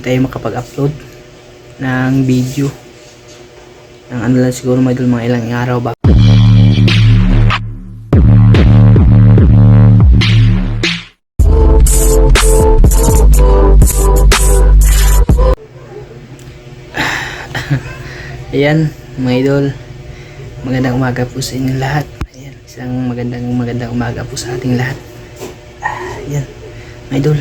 tayo makapag-upload ng video ng ano lang siguro idol mga ilang araw ba Ayan, mga idol. Magandang umaga po sa inyong lahat. Ayan, isang magandang magandang umaga po sa ating lahat. Ah, Ayan, mga idol.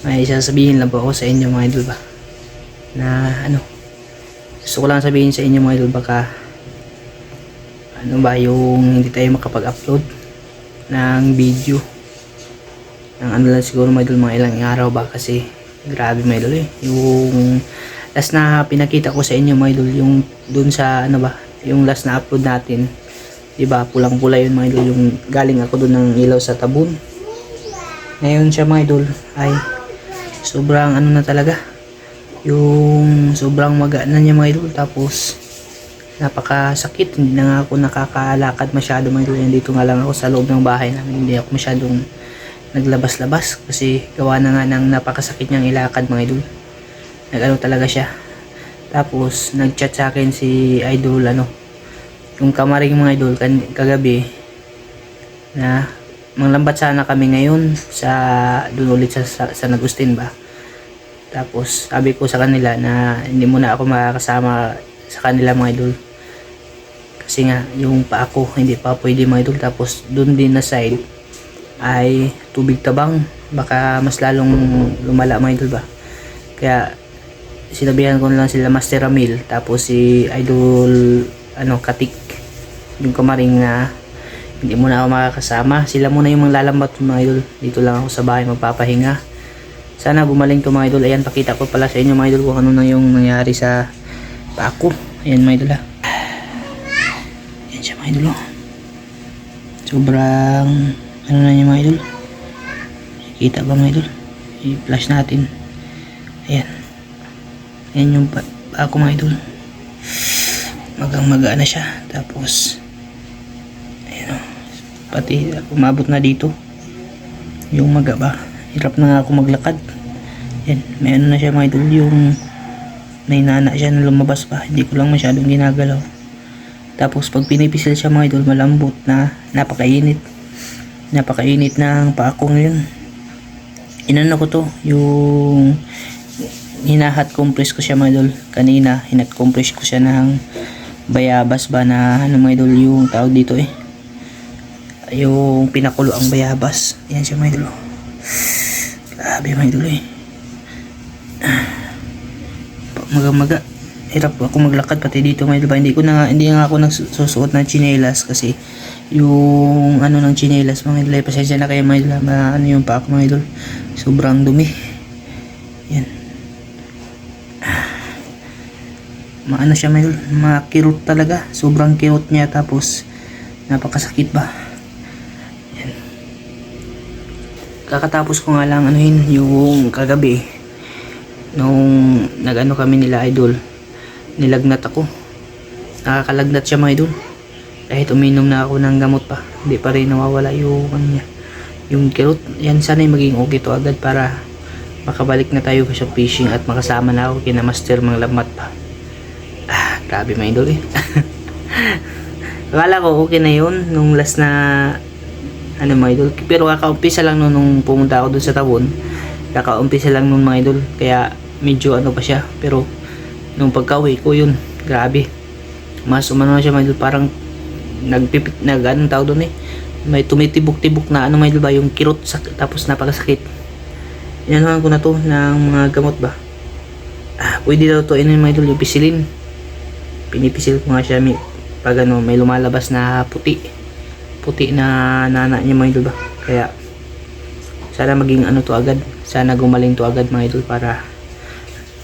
May sasabihin lang po ako sa inyo mga idol ba. Na ano, gusto ko lang sabihin sa inyo mga idol baka ano ba yung hindi tayo makapag-upload ng video. Ng ano lang siguro mga idol mga ilang araw ba? Kasi grabe mga idol eh. Yung last na pinakita ko sa inyo mga idol yung dun sa ano ba yung last na upload natin di ba pulang pula yun mga idol yung galing ako dun ng ilaw sa tabun. Ngayon siya mga idol ay sobrang ano na talaga. Yung sobrang maga na niya mga idol. Tapos napakasakit. Hindi na nga ako nakakalakad masyado mga idol. Dito nga lang ako sa loob ng bahay namin. Hindi ako masyadong naglabas-labas kasi gawa na nga ng napakasakit niyang ilakad mga idol. Nag-ano talaga siya. Tapos nag-chat sa akin si idol ano yung kamaring mga idol kagabi na manglambat sana kami ngayon sa doon ulit sa, sa San Agustin ba? Tapos sabi ko sa kanila na hindi muna ako makakasama sa kanila mga idol. Kasi nga yung pa ako hindi pa pwede mga idol. Tapos doon din na side ay tubig tabang. Baka mas lalong lumala mga idol ba? Kaya sinabihan ko lang sila Master Ramil. Tapos si Idol ano Katik. Yung kamaring na hindi muna ako makakasama. Sila muna yung mga lalambat mga idol. Dito lang ako sa bahay magpapahinga. Sana gumaling to mga idol. Ayan pakita ko pala sa inyo mga idol kung ano na yung nangyari sa pako. Ayan mga idol ah. Ayan siya mga idol oh. sobrang ano na niya mga idol? Kita ba mga idol? I-flash natin. Ayan. Yan yung pa, pa ako mga idol. Magang maga na siya. Tapos. Pati umabot na dito. Yung maga ba. Hirap na nga ako maglakad. Yan. May ano na siya mga idol. Yung may nana siya na lumabas pa. Hindi ko lang masyadong ginagalaw. Tapos pag pinipisil siya mga idol, malambot na napakainit. Napakainit ng paa ko ngayon. Inano ko to, yung hinahat compress ko siya mga idol kanina hinat compress ko siya ng bayabas ba na ano mga idol yung tawag dito eh yung pinakulo ang bayabas. Yan siya mga idol grabe mga idol eh. Maga maga hirap ako maglakad pati dito mga idol hindi ko na hindi nga ako nagsusuot ng chinelas kasi yung ano ng chinelas mga idol pasensya na kayo mga idol ano yung pa ako mga idol sobrang dumi. Yan. Maano siya may makirot talaga. Sobrang kirot niya tapos napakasakit ba Yan. Kakatapos ko nga lang anuhin yung kagabi nung nagano kami nila idol nilagnat ako. Nakakalagnat siya mga idol. Kahit uminom na ako ng gamot pa hindi pa rin nawawala yung ano niya yung kirot. Yan sana maging okay to agad para makabalik na tayo sa fishing at makasama na ako kina master mga lamat pa. Ah, grabe mga idol eh. Akala ko okay na yun nung last na ano mga idol? Pero kakaumpisa lang nun nung pumunta ako dun sa tawon kakaumpisa lang nun mga idol. Kaya medyo ano pa siya. Pero nung pagkawi ko yun. Grabe. Mas umano na siya mga idol. Parang nagpipit nag anong tawag doon eh? May tumitibok-tibok na ano mga idol ba? Yung kirot sak, tapos napakasakit. Inanuhan ko na to ng mga gamot ba? Ah, pwede daw to. Inin mga idol? Yung pisilin. Pinipisil ko nga siya may, pag ano may lumalabas na puti puti na nana niya mga idol ba? Kaya sana maging ano to agad. Sana gumaling to agad mga idol para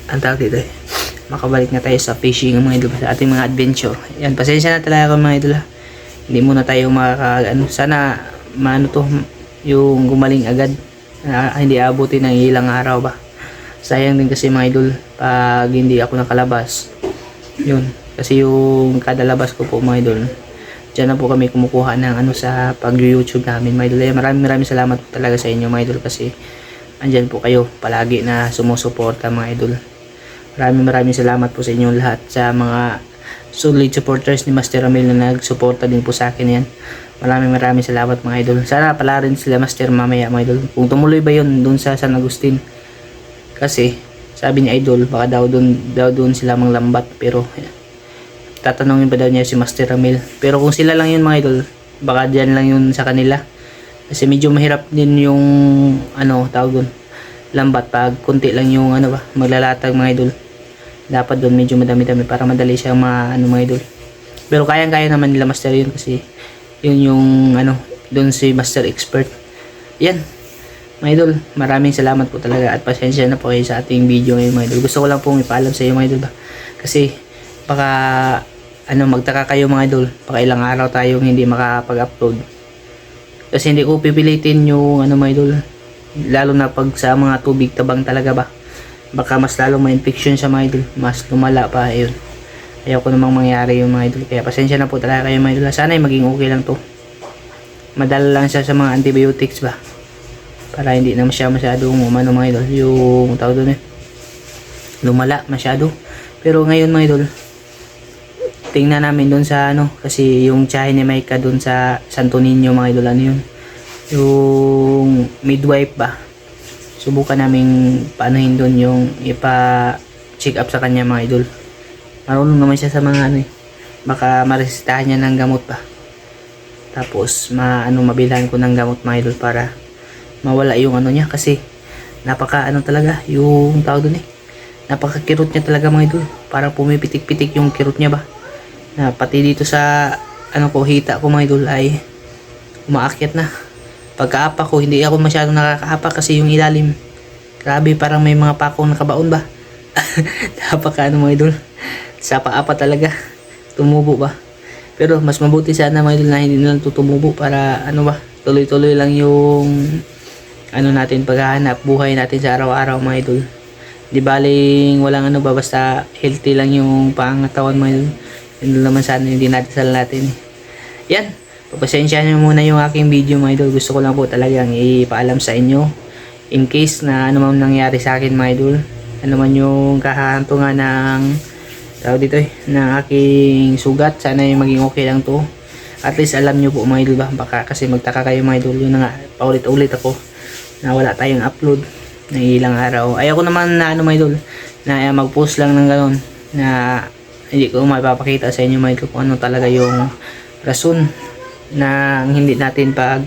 ang tawag dito eh makabalik na tayo sa fishing mga idol sa ating mga adventure. Yan pasensya na talaga mga idol ha? Hindi muna tayo makaka ano sana maano to yung gumaling agad. Na hindi abutin ng ilang araw ba? Sayang din kasi mga idol pag hindi ako nakalabas. Yun kasi yung kada labas ko po mga idol dyan na po kami kumukuha ng ano sa pag youtube namin mga idol maraming maraming salamat talaga sa inyo mga idol kasi andyan po kayo palagi na sumusuporta mga idol. Maraming maraming salamat po sa inyong lahat sa mga solid supporters ni Master Ramil na nagsuporta din po sa akin yan. Maraming maraming salamat mga idol. Sana pala rin sila Master mamaya mga idol. Kung tumuloy ba yun dun sa San Agustin. Kasi sabi ni idol baka daw dun, daw dun sila manglambat pero tatanungin pa daw niya si Master Ramil. Pero kung sila lang yun mga idol, baka dyan lang yun sa kanila. Kasi medyo mahirap din yung ano tawag dun lambat. Pag kunti lang yung ano ba maglalatag mga idol. Dapat doon medyo madami-dami para madali siyang ma ano mga idol. Pero kayang-kaya naman nila master yun. Kasi yun yung ano doon si master expert. Yan. Mga idol maraming salamat po talaga. At pasensya na po kayo sa ating video ngayon mga idol. Gusto ko lang pong ipaalam sa iyo mga idol ba? Kasi baka ano magtaka kayo mga idol. Baka ilang araw tayong hindi makapag-upload. Kasi hindi ko pipilitin yung ano mga idol. Lalo na pag sa mga tubig tabang talaga ba? Baka mas lalong ma-infection siya mga idol. Mas lumala pa ayun. Ayaw ko namang mangyari yung mga idol. Kaya pasensya na po talaga kayo mga idol. Sana ay maging okay lang to. Madala lang siya sa mga antibiotics ba? Para hindi na siya masyadong umano mga idol. Yung tawag doon eh. Lumala masyado. Pero ngayon mga idol tingnan namin doon sa ano kasi yung tsahe ni Maika doon sa Santo Niño mga idol ano yun? Yung midwife ba? Subukan namin paanohin doon yung ipa check up sa kanya mga idol. Marunong naman siya sa mga ano eh. Baka maresitahan niya ng gamot pa. Tapos maano mabilhan ko ng gamot mga idol para mawala yung ano niya. Kasi napaka ano talaga yung tao doon eh. Napaka kirot niya talaga mga idol. Parang pumipitik-pitik yung kirot niya ba na pati dito sa ano ko hita ko mga idol ay umaakyat na. Pagkaapa ko hindi ako masyadong nakakaapa kasi yung ilalim grabe parang may mga pakong nakabaon ba? Napaka ano mga idol. Sa paapa talaga tumubo ba? Pero mas mabuti sana mga idol na hindi na lang to tumubo para ano ba tuloy-tuloy lang yung ano natin paghahanap buhay natin sa araw-araw mga idol. Di baling walang ano ba basta healthy lang yung pangatawan mga idol yun naman sana hindi natin sal natin eh. yan Pagpasensya nyo muna yung aking video mga idol. Gusto ko lang po talagang ipaalam sa inyo. In case na ano man nangyari sa akin mga idol. Ano man yung kahanto nga ng tawag dito eh, ng aking sugat. Sana yung maging okay lang to. At least alam nyo po mga idol ba. Baka kasi magtaka kayo mga idol. Yun nga, paulit-ulit ako na wala tayong upload ng ilang araw. Ayaw ko naman na ano mga idol na mag-post lang ng ganon na hindi ko mapapakita sa inyo mga kung ano talaga yung rason na hindi natin pag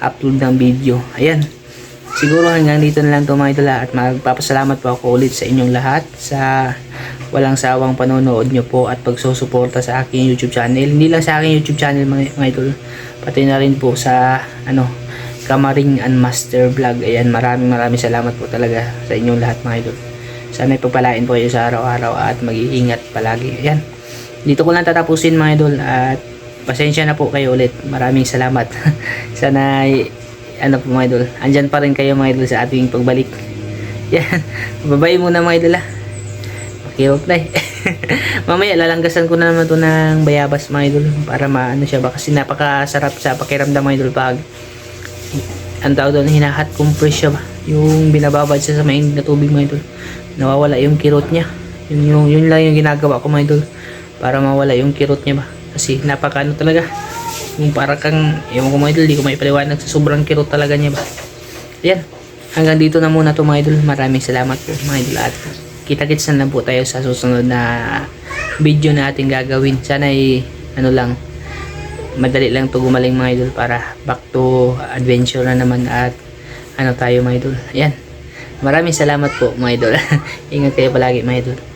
upload ng video. Ayan. Siguro hanggang dito na lang to mga idol ah. at magpapasalamat po ako ulit sa inyong lahat sa walang sawang panonood nyo po at pagsusuporta sa aking YouTube channel. Hindi lang sa aking YouTube channel mga, mga idol, pati na rin po sa ano Kamaring and Master Vlog. Ayan, maraming maraming salamat po talaga sa inyong lahat mga idol. Sana ipagpalain po kayo sa araw-araw at mag-iingat palagi. Ayan. Dito ko lang tatapusin mga idol at pasensya na po kayo ulit. Maraming salamat. Sana ano po mga idol, andyan pa rin kayo mga idol sa ating pagbalik. Yan. Babay muna mga idol ah. Okay, okay. Mamaya lalanggasan ko na naman to ng bayabas mga idol para maano siya kasi napakasarap sa pakiramdam mga idol pag ang tawag doon hinahat compress siya ba yung binababad siya sa mainit na tubig mga idol. Nawawala yung kirot niya. Yun, yung, yun lang yung ginagawa ko mga idol. Para mawala yung kirot niya ba? Kasi napaka ano talaga. Yung para kang ewan ko mga idol di ko maipaliwanag sa sobrang kirot talaga niya ba? Yan hanggang dito na muna to mga idol. Maraming salamat po mga idol. At kita-kits na lang po tayo sa susunod na video na ating gagawin. Sana ay ano lang madali lang to gumaling mga idol para back to adventure na naman at ano tayo mga idol? Ayan. Maraming salamat po mga idol. Ingat kayo palagi mga idol